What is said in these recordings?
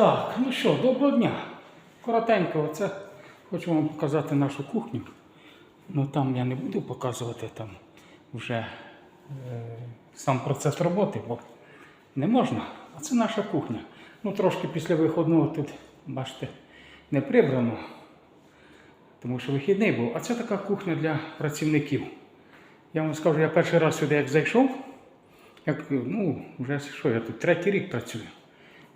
Так, ну що, доброго дня. Коротенько, оце хочу вам показати нашу кухню. Ну там я не буду показувати там вже е, сам процес роботи, бо не можна. А це наша кухня. Ну трошки після виходного тут, бачите, не прибрано, тому що вихідний був. А це така кухня для працівників. Я вам скажу, я перший раз сюди як зайшов, як, ну, вже що я тут третій рік працюю,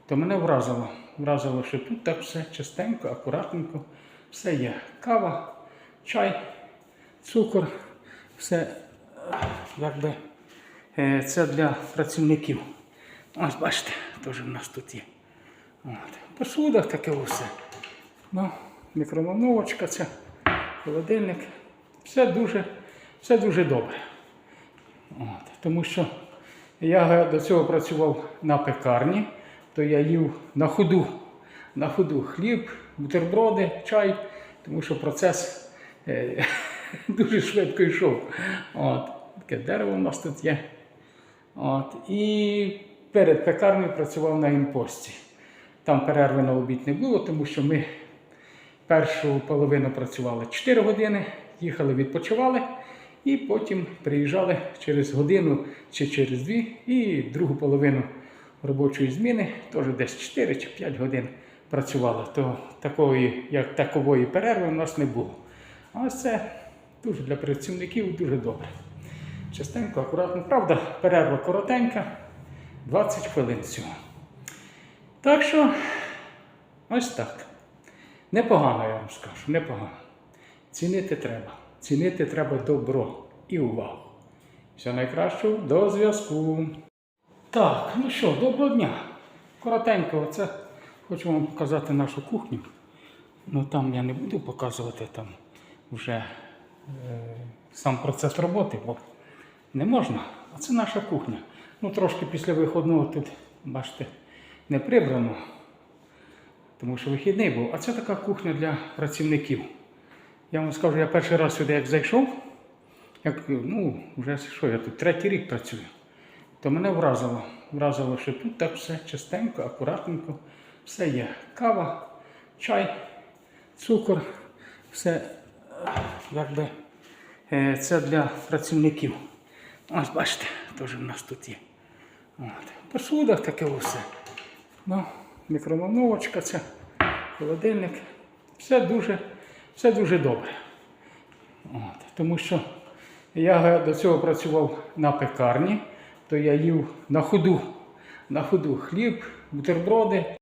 то мене вразило. Вразило, що тут так все чистенько, акуратненько, все є. Кава, чай, цукор, все е, якби е, це для працівників. Ось бачите, теж в нас тут є. От. Посуда таке усе. Ну, мікроволновочка, це холодильник. Все дуже, все дуже добре. От. Тому що я до цього працював на пекарні, то я їв на ходу, на ходу хліб, бутерброди, чай, тому що процес е, дуже швидко йшов. От. Таке дерево у нас тут є. От. І перед пекарнею працював на імпості. Там перерви на обід не було, тому що ми першу половину працювали 4 години, їхали, відпочивали, і потім приїжджали через годину чи через дві, і другу половину робочої зміни, теж десь 4 чи 5 годин працювали. То такої, як такової перерви у нас не було. А це дуже для працівників дуже добре. Частенько, акуратно. Правда, перерва коротенька, 20 хвилин всього. Так що, ось так. Непогано, я вам скажу, непогано. Цінити треба. Цінити треба добро і увагу. Все найкраще, до зв'язку. Так, ну що, доброго дня. Коротенько, оце хочу вам показати нашу кухню. Ну там я не буду показувати там вже е, сам процес роботи, бо не можна. А це наша кухня. Ну трошки після виходного тут, бачите, не прибрано, тому що вихідний був. А це така кухня для працівників. Я вам скажу, я перший раз сюди як зайшов, як, ну, вже що я тут третій рік працюю, то мене вразило. Вразило, що тут так все чистенько, акуратненько, все є. Кава, чай, цукор, все е, якби е, це для працівників. Ось бачите, теж в нас тут є. От. Посуда таке усе. Ну, мікроволновочка, це холодильник. Все дуже, все дуже добре. От. Тому що я до цього працював на пекарні, то я їв на ходу, на ходу хліб, бутерброди.